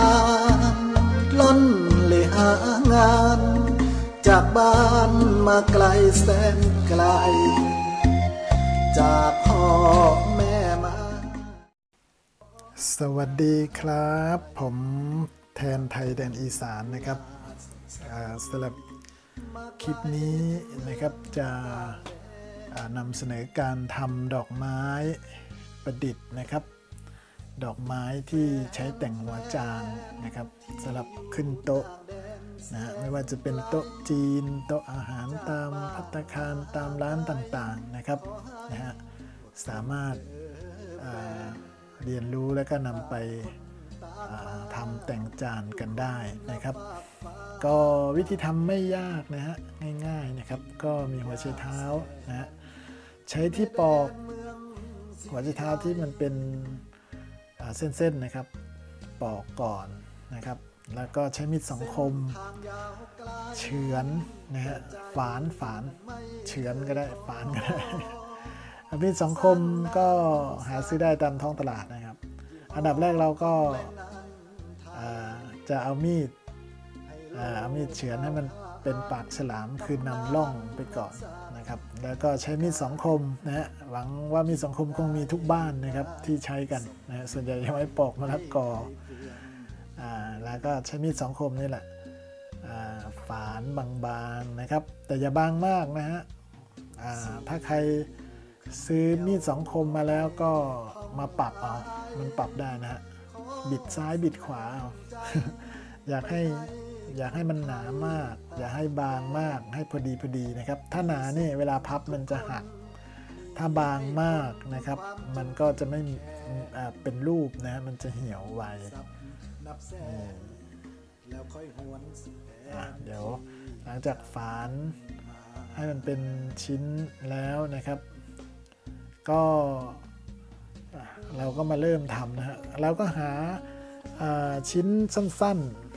านล่อนเลยหางาน จากบ้านมาไกลแสนไกล จากพ่อแม่มา สวัสดีครับ ผมแทนไทยแดนอีสานนะครับสำหรับคลิปนี้นะครับจะนำเสนอการทำดอกไม้ประดิษฐ์นะครับ ดอกไม้ที่ใช้แต่งหัวจานนะครับสำหรับขึ้นโต๊ะนะไม่ว่าจะเป็นโต๊ะจีน โต๊ะอาหารตามพัตคารตามร้านต่างๆนะครับนะฮะสามารถาเรียนรู้แล้วก็นำไปทำแต่งจานกันได้นะครับ ก็วิธีทำไม่ยากนะฮะง่ายๆนะครับ ก็มีหัวไชเท้านะฮะใช้ที่ปอกหัวไชเท้าที่มันเป็น เส้นๆนะครับ ปอกก่อนนะครับ แล้วก็ใช้มีดสังคม เฉือนนะฮะฝานฝานเฉือนก็ได้ฝานก็ได้มีดสังคมก็หาซื้อได้ตามท้องตลาดนะครับ อันดับแรกเราก็จะเอามีดเอามีดเฉือนให้มันเป็นปากฉลามคือนำล่องไปก่อน นะครับ แล้วก็ใช้มีดสังคมนะฮะหวังว่ามีดสังคมคงมีทุกบ้านนะครับที่ใช้กันนะฮะส่วนใหญ่จะไว้ปอกมะละกออ่าแล้วก็ใช้มีดสังคมนี่แหละอ่าฝานบางๆนะครับ แต่อย่าบางมากนะฮะอ่าถ้าใครซื้อมีดสองคมมาแล้วก็มาปรับเอามันปรับได้นะฮะบิดซ้ายบิดขวาอาอยากให้ อยากให้มันหนามาก อย่าให้บางมาก ให้พอดีพอดีนะครับ ถ้าหนาเนี่ยเวลาพับมันจะหัก ถ้าบางมากนะครับ มันก็จะไม่เป็นรูปนะฮะมันจะเหี่ยวไวเดี๋ยวหลังจากฝานให้มันเป็นชิ้นแล้วนะครับ ก็เราก็มาเริ่มทำนะฮะเราก็หาาชิ้นสั้น ๆ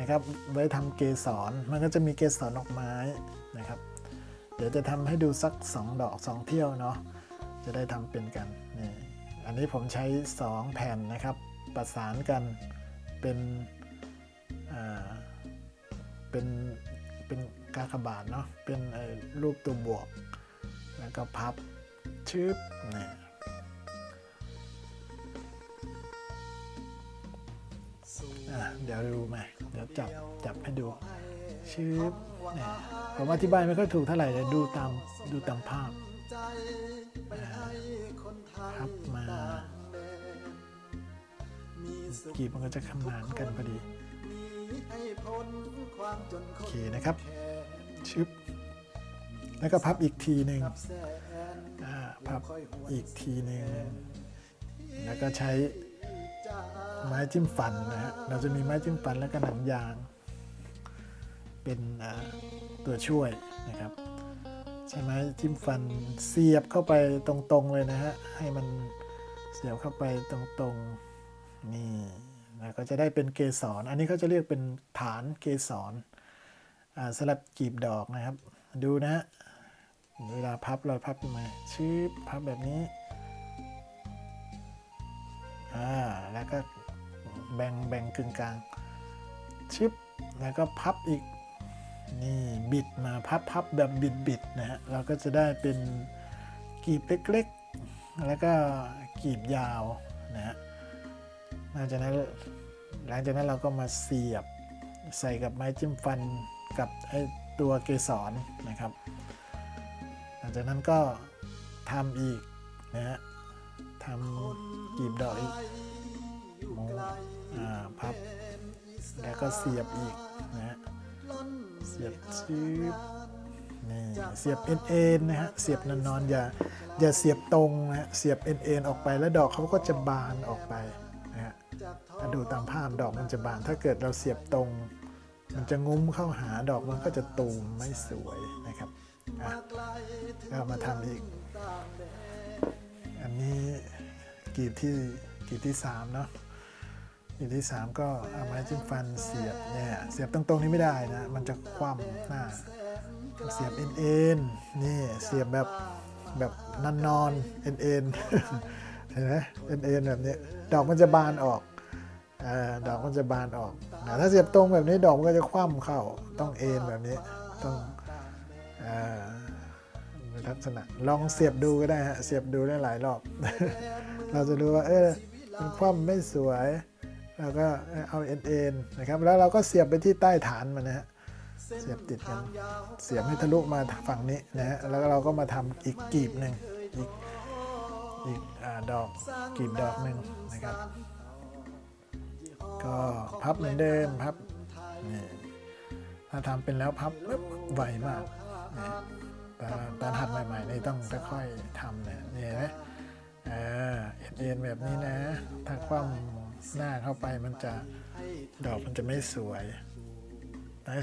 นะครับไว้ทำเกสรมันก็จะมีเกสรดอกไม้นะครับ เดี๋ยวจะทำให้ดูสัก 2 ดอก 2 เที่ยวเนาะจะได้ทำเป็นกันนี่อันนี้ผมใช้ 2 แผ่นนะครับ ประสานกันเป็นเป็นเป็นกากบาทเนาะเป็นรูปตัวบวก แล้วก็พับชึบนี่อ่ เดี๋ยวดูไหมเดี๋ยวจับจับให้ดูชึบผมอธิบายไม่ค่อยถูกเท่าไหร่เลยดูตามดูตามภาพพับมากีบมันก็จะขนานกันพอดีโอเคนะครับชึบแล้วก็พับอีกทีหนึ่งพับอีกทีหนึ่งแล้วก็ใช้ ไม้จิ้มฟันนะฮะเราจะมีไม้จิ้มฟันแล้วก็หนังยาง เป็นตัวช่วยนะครับใช้ไม้จิ้มฟันเสียบเข้าไปตรงๆเลยนะฮะให้มันเสียบเข้าไปตรงๆนี่แล้วก็จะได้เป็นเกสรอันนี้เขาจะเรียกเป็นฐานเกสรอ่าสลับกีบดอกนะครับ ดูนะเวลาพับเราพับยังไงชืบพับแบบนี้ อ่าแล้วก็แบ่งแบ่งกึ่งกลางชิปแล้วก็พับอีกนี่บิดมาพับพับแบบบิดบิดนะฮะเราก็จะได้เป็นกีบเล็กๆ แล้วก็กีบยาวนะฮะหลังจากนั้นหลังจากนั้นเราก็มาเสียบใส่กับไม้จิ้มฟันกับไอตัวเกสรนะครับ หลังจากนั้นก็ทำอีกนะฮะ ทำกีบดอกอีกหมูอ่าพับ แล้วก็เสียบอีกนะฮะเสียบชืบนี่เสียบเอ็นเอ็นนะฮะเสียบนอนๆอย่าอย่าเสียบตรงนะฮะเสียบเอ็นเอ็นออกไปแล้วดอกเขาก็จะบานออกไปนะฮะถ้าดูตามภาพดอกมันจะบาน ถ้าเกิดเราเสียบตรง มันจะงุ้มเข้าหาดอกมันก็จะตูมไม่สวยนะครับอะก็มาทำอีก อันนี้กีบที่กีบที่สามเนาะกีบที่สามก็เอาไม้จิ้มฟันเสียบเนี่ยเสียบตรงๆนี้ไม่ได้นะ มันจะคว่ำหน้า เสียบเอ็นๆนี่เสียบแบบแบบนอนนอนเอ็นเอ็นเห็นไหมเอ็นเอ็นแบบนี้ดอกมันจะบานออกอดอกมันจะบานออกถ้าเสียบตรงแบบนี้ดอกมันก็จะคว่ำเข้าต้องเอ็นแบบนี้ต้องอ ลักษณะ ลองเสียบดูก็ได้ฮะ เสียบดูได้หลายรอบ เราจะรู้ว่า เออมันคว่ำไม่สวยเราก็เอาเอ็นเอ็นนะครับ แล้วเราก็เสียบไปที่ใต้ฐานมันนะฮะ เสียบติดกัน เสียบให้ทะลุมาฝั่งนี้นะฮะ แล้วเราก็มาทำอีกกีบหนึ่งอีกอีกอดอกกีบดอกหนึ่งนะครับ ก็พับเหมือนเดิมพับนี่ถ้าทำเป็นแล้วพับไวมากนี่ตอน ตอนหัดใหม่ๆนี่ต้องค่อยๆทำเนี่ยนี่เห็นไหมเออเอ็นแบบนี้นะ ถ้าคว่ำหน้าเข้าไปมันจะดอกมันจะไม่สวย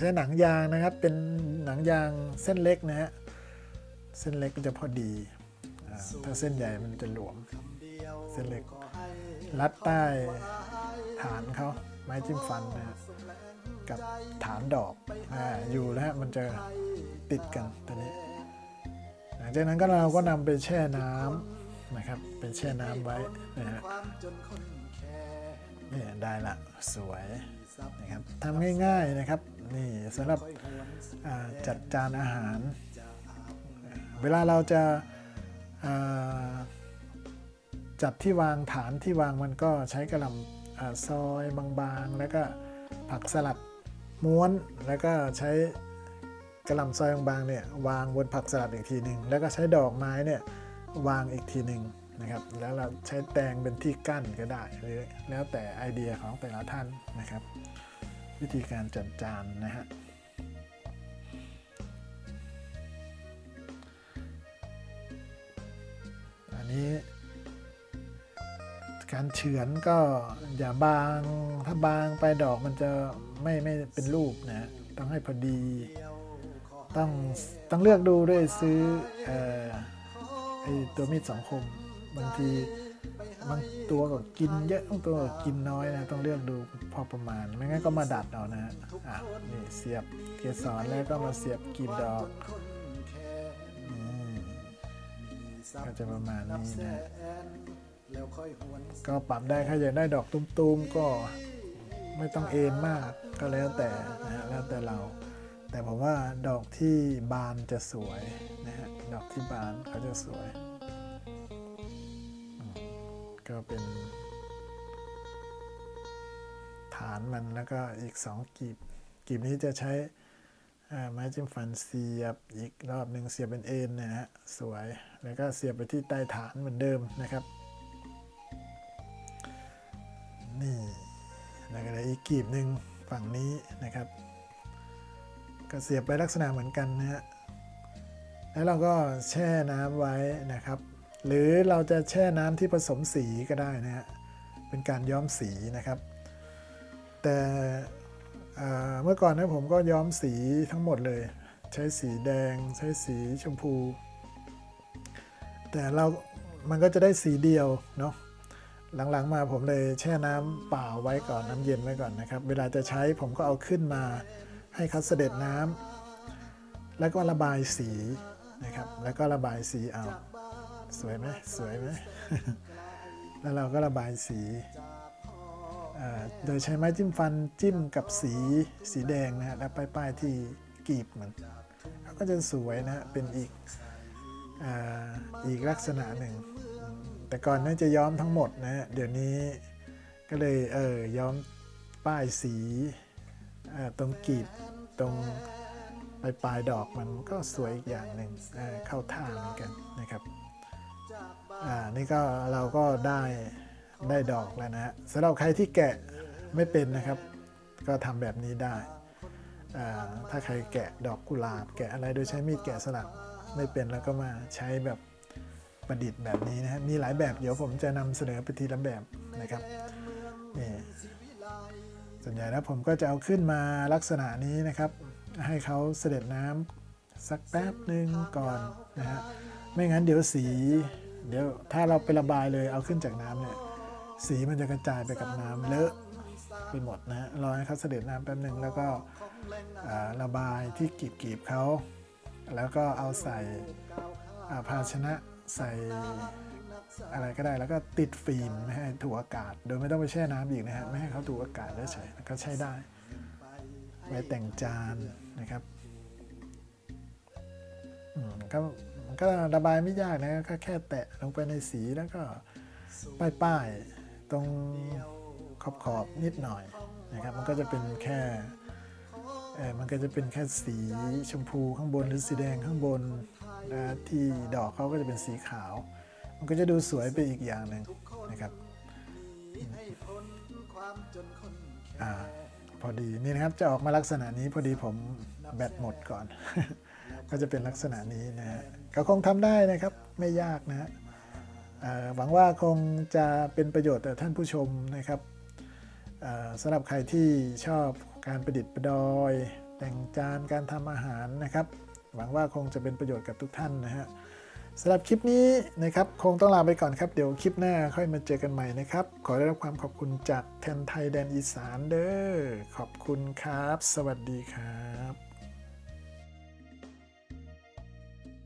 ใช้หนังยางนะครับ เป็นหนังยางเส้นเล็กนะฮะเส้นเล็กก็จะพอดีอถ้าเส้นใหญ่มันจะหลวม เส้นเล็ก รัดใต้ฐานเขาไม้จิ้มฟันนะฮะกับฐานดอกอาอยู่แล้วมันจะติดกันตัวนี้ ลังจากนั้นก็เราก็นำไปแช่น้ำนะครับไปแช่น้ำไว้นะฮะนี่ได้ละสวยนะครับทำง่ายๆนะครับนี่สำหรับจัดจานอาหาร เวลาเราจะาจัดที่วางฐานที่วางมันก็ใช้กระหล่ำซอยบางๆ แล้วก็ผักสลัดม้วนแล้วก็ใช้ กระหล่ำซอยบางๆเนี่ยวางบนผักสลัดอีกทีหนึ่งแล้วก็ใช้ดอกไม้เนี่ยวางอีกทีหนึ่งนะครับ แล้วเราใช้แตงเป็นที่กั้นก็ได้หรือแล้วแต่ไอเดียของแต่ละท่านนะครับ วิธีการจัดจานนะฮะอันนี้การเฉือนก็อย่าบางถ้าบางไปดอกมันจะไม่ไม่เป็นรูปนะต้องให้พอดี ต้องต้องเลือกดูด้วยซื้ออไอตัวมีดสองคมบางทีบางตัวก็กินเยอะบางตัวก็กินน้อยนะ ต้องเลือกดูพอประมาณ ไม่งั้นก็มาดัดเอานะอะนี่เสียบเกสรแล้วก็มาเสียบกีบดอกก็จะประมาณนี้นะก็ปรับได้ใครอยากได้ดอกตุ้มๆก็ไม่ต้องเอ็นมากก็แล้วแต่นะแล้วแต่เรา แต่ผมว่าดอกที่บานจะสวยนะฮะดอกที่บานเขาจะสวย ก็เป็น ฐานมันแล้วก็อีกสองกีบ กีบนี้จะใช้ไม้จิ้มฟันเสียบอีกรอบหนึ่งเสียบเป็นเอ็นนะฮะสวยแล้วก็เสียบไปที่ใต้ฐานเหมือนเดิมนะครับ นี่แล้วก็ได้อีกกีบหนึ่งฝั่งนี้นะครับ ก็เสียบไปลักษณะเหมือนกันนะฮะแล้วเราก็แช่น้ำไว้นะครับ หรือเราจะแช่น้ำที่ผสมสีก็ได้นะฮะเป็นการย้อมสีนะครับ แต่เอ่อเมื่อก่อนนะผมก็ย้อมสีทั้งหมดเลย ใช้สีแดง ใช้สีชมพู แต่เรามันก็จะได้สีเดียวเนาะหลังๆมาผมเลยแช่น้ำเปล่าไว้ก่อนน้ำเย็นไว้ก่อนนะครับ เวลาจะใช้ผมก็เอาขึ้นมา ให้เขาเสด็จน้ำแล้วก็ระบายสีนะครับ แล้วก็ระบายสีเอา สวยไหมสวยไหมแล้วเราก็ระบายสีโดยใช้ไม้จิ้มฟันจิ้มกับสีสีแดงนะฮะแล้วป้ายๆที่กรีบมันเขาก็จะสวยนะฮะเป็นอีกออีกลักษณะหนึ่ง แต่ก่อนน่าจะย้อมทั้งหมดนะฮะเดี๋ยวนี้ก็เลยเออย้อมป้ายสี ตรงกีบตรงปลายปลายดอกมันก็สวยอีกอย่างหนึ่งเข้าท่าเหมือนกันนะครับอ่านี่ก็เราก็ได้ได้ดอกแล้วนะฮะสำหรับใครที่แกะไม่เป็นนะครับ ก็ทำแบบนี้ได้ถ้าใครแกะดอกกุหลาบ แกะอะไรโดยใช้มีดแกะสลักไม่เป็นแล้วก็มาใช้แบบประดิษฐ์แบบนี้นะฮะมีหลายแบบเดี๋ยวผมจะนำเสนอไปทีละแบบนะครับ ส่วนใหญ่แล้วผมก็จะเอาขึ้นมาลักษณะนี้นะครับ ให้เขาเสด็จน้ำสักแป๊บหนึ่งก่อนนะฮะไม่งั้นเดี๋ยวสี เดี๋ยวถ้าเราไประบายเลยเอาขึ้นจากน้ำเนี่ยสีมันจะกระจายไปกับน้ำเลอะไปหมดนะรอให้เขาเสด็จน้ำแป๊บหนึ่งแล้วก็ระบายที่กีบๆเขาแล้วก็เอาใส่อ่าภาชนะใส่ อะไรก็ได้แล้วก็ติดฟิล์มไม่ให้ถูกอากาศ โดยไม่ต้องไปแช่น้ำอีกนะฮะไม่ให้เขาถูกอากาศเฉยๆแล้วก็ใช้ได้ ไว้แต่งจานนะครับก็มันก็ระบายไม่ยากนะก็แค่แตะลงไปในสีแล้วก็ป้ายๆตรงขอบขอบๆนิดหน่อยนะครับ มันก็จะเป็นแค่เออมันก็จะเป็นแค่สีชมพูข้างบนหรือสีแดงข้างบนนะที่ดอกเขาก็จะเป็นสีขาว มันก็จะดูสวยไปอีกอย่างหนึ่งนะครับอ่าพอดีนี่นะครับจะออกมาลักษณะนี้พอดีผมแบตหมดก่อน ก็จะเป็นลักษณะนี้นะฮะก็คงทำได้นะครับไม่ยากนะฮะเอ่อหวังว่าคงจะเป็นประโยชน์ต่อท่านผู้ชมนะครับเอ่อสำหรับใครที่ชอบการประดิษฐ์ประดอย แต่งจานการทำอาหารนะครับ หวังว่าคงจะเป็นประโยชน์กับทุกท่านนะฮะ สำหรับคลิปนี้นะครับคงต้องลาไปก่อนครับ เดี๋ยวคลิปหน้าค่อยมาเจอกันใหม่นะครับ ขอได้รับความขอบคุณจากแทนไทยแดนอีสานเด้อขอบคุณครับ สวัสดีครับ